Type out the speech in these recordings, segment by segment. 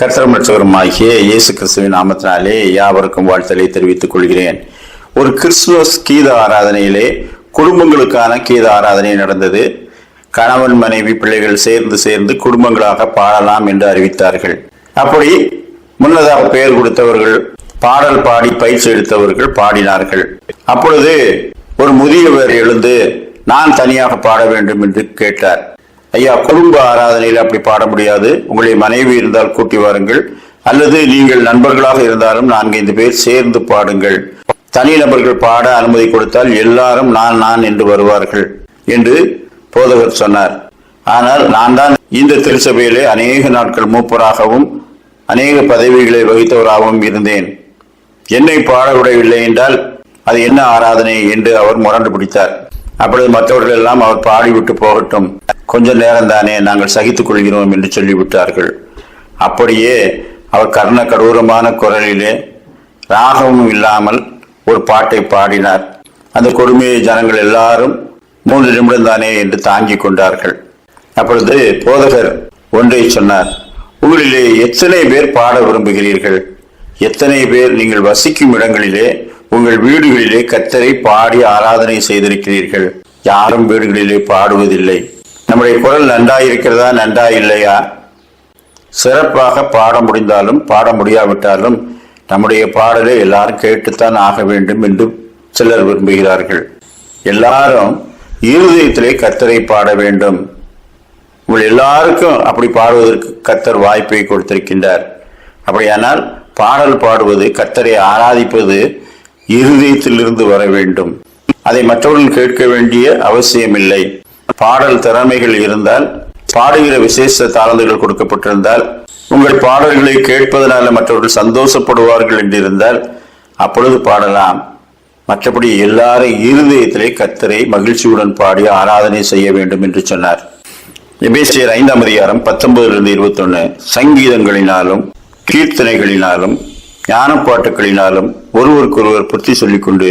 கர்த்தரமற்றவருமாகிய இயேசு கிறிஸ்துவின் நாமத்தினாலே யாவருக்கும் வாழ்த்தலை தெரிவித்துக் கொள்கிறேன். ஒரு கிறிஸ்துமஸ் கீத ஆராதனையிலே குடும்பங்களுக்கான கீத ஆராதனை நடந்தது. கணவன் மனைவி பிள்ளைகள் சேர்ந்து சேர்ந்து குடும்பங்களாக பாடலாம் என்று அறிவித்தார்கள். அப்படி முன்னதாக பெயர் கொடுத்தவர்கள் பாடல் பாடி பயிற்சி எடுத்தவர்கள் பாடினார்கள். அப்பொழுது ஒரு முதியவர் எழுந்து நான் தனியாக பாட வேண்டும் என்று கேட்டார். ஐயா குடும்ப ஆராதனையில் அப்படி பாட முடியாது. உங்களுடைய மனைவி இருந்தால் கூட்டி வாருங்கள். அல்லது நீங்கள் நண்பர்களாக இருந்தாலும் நான்கைந்து பேர் சேர்ந்து பாடுங்கள். தனிநபர்கள் பாட அனுமதி கொடுத்தால் எல்லாரும் நான் நான் என்று வருவார்கள் என்று போதகர் சொன்னார். ஆனால் நான் தான் இந்த திருச்சபையிலே அநேக நாட்கள் மூப்பராகவும் அநேக பதவிகளை வகித்தவராகவும் இருந்தேன். என்னை பாட விடவில்லை என்றால் அது என்ன ஆராதனை என்று அவர் முரண்டு பிடித்தார். அப்பொழுது மற்றவர்கள் எல்லாம் அவர் பாடிவிட்டு போகட்டும். கொஞ்ச நேரம் தானே நாங்கள் சகித்துக் கொள்கிறோம் என்று சொல்லிவிட்டார்கள். அப்படியே அவர் கர்ண கடூரமான குரலிலே ராகமும் இல்லாமல் ஒரு பாட்டை பாடினார். அந்த கொடுமையை ஜனங்கள் எல்லாரும் மூன்று நிமிடம் தானே என்று தாங்கிக் கொண்டார்கள். அப்பொழுது போதகர் ஒன்றை சொன்னார் உங்களிலே எத்தனை பேர் பாட விரும்புகிறீர்கள்? எத்தனை பேர் நீங்கள் வசிக்கும் இடங்களிலே உங்கள் வீடுகளிலே கத்தரை பாடி ஆராதனை செய்திருக்கிறீர்கள். யாரும் வீடுகளிலே பாடுவதில்லை. நம்முடைய குரல் நன்றாயிருக்கிறதா நன்றா இல்லையா சிறப்பாக பாட முடிந்தாலும் பாட முடியாவிட்டாலும் நம்முடைய பாடலை எல்லாரும் கேட்டுத்தான் ஆக வேண்டும் என்று சிலர் விரும்புகிறார்கள். எல்லாரும் இருதயத்திலே கத்தரை பாட வேண்டும். உங்கள் எல்லாருக்கும் அப்படி பாடுவதற்கு கத்தர் வாய்ப்பை கொடுத்திருக்கின்றார். அப்படியானால் பாடல் பாடுவது கத்தரை ஆராதிப்பது இருதயத்திலிருந்து வர வேண்டும். அதை மற்றவர்கள் கேட்க வேண்டிய அவசியமில்லை. பாடல் திறமைகள் இருந்தால் பாடுகிற விசேஷ தாளந்துகள் கொடுக்கப்பட்டிருந்தால் உங்கள் பாடல்களை கேட்பதனால மற்றவர்கள் சந்தோஷப்படுவார்கள் என்றிருந்தால் அப்பொழுது பாடலாம். மற்றபடி எல்லாரும் இருதயத்திலே கத்தரை மகிழ்ச்சியுடன் பாடி ஆராதனை செய்ய வேண்டும் என்று சொன்னார். எபேசியர் ஐந்தாம் அதிகாரம் பத்தொன்பதிலிருந்து இருபத்தொன்னு. சங்கீதங்களினாலும் கீர்த்தனைகளினாலும் ஞானப்பாட்டுகளினாலும் ஒருவருக்கொருவர் புத்தி சொல்லிக்கொண்டு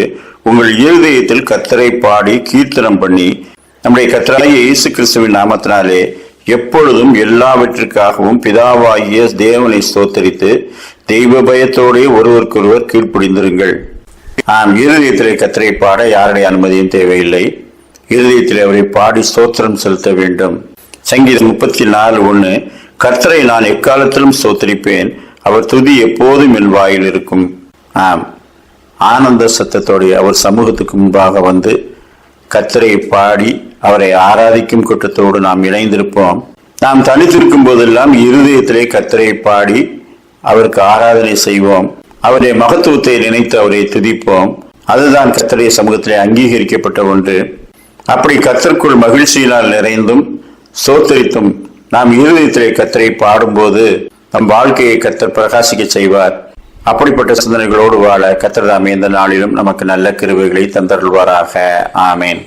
உங்கள் இருதயத்தில் கத்தரை பாடி கீர்த்தனம் பண்ணி நம்முடைய கத்தராகிய இயேசு கிறிஸ்துவின் நாமத்தினாலே எப்பொழுதும் எல்லாவற்றிற்காகவும் பிதாவாகிய தேவனை ஸ்தோத்தரித்து தெய்வ பயத்தோடே ஒருவருக்கொருவர் கீழ்ப்படிந்திருங்கள். ஆம் இருதயத்திலே கத்தரை பாட யாருடைய அனுமதியும் தேவையில்லை. இருதயத்திலே அவரை பாடி ஸ்தோத்திரம் செலுத்த வேண்டும். சங்கீதம் முப்பத்தி நாலு ஒன்று கர்த்தரை நான் எக்காலத்திலும் ஸ்தோத்தரிப்பேன் அவர் துதி எப்போதும் என் வாயில் இருக்கும். ஆம். ஆனந்த சத்தத்தோடு அவர் சமூகத்துக்கு முன்பாக வந்து கத்தரை பாடி அவரை ஆராதிக்கும் கூட்டத்தோடு நாம் இணைந்திருப்போம். நாம் தனித்திருக்கும் போதெல்லாம் இருதயத்திலே கத்தரை பாடி அவருக்கு ஆராதனை செய்வோம். அவருடைய மகத்துவத்தை நினைத்து அவரை துதிப்போம். அதுதான் கர்த்தருடைய சமூகத்திலே அங்கீகரிக்கப்பட்ட ஒன்று. அப்படி கர்த்தருக்குள் மகிழ்ச்சியினால் நிறைந்தும் சோத்தரித்தும் நாம் இருதயத்திலே கத்தரை பாடும்போது நம் வாழ்க்கையை கத்தர் பிரகாசிக்க செய்வார். அப்படிப்பட்ட சிந்தனைகளோடு வாழ கத்தர்தாமே இந்த நாளிலும் நமக்கு நல்ல கிருவைகளை தந்தருள்வாராக. ஆமேன்.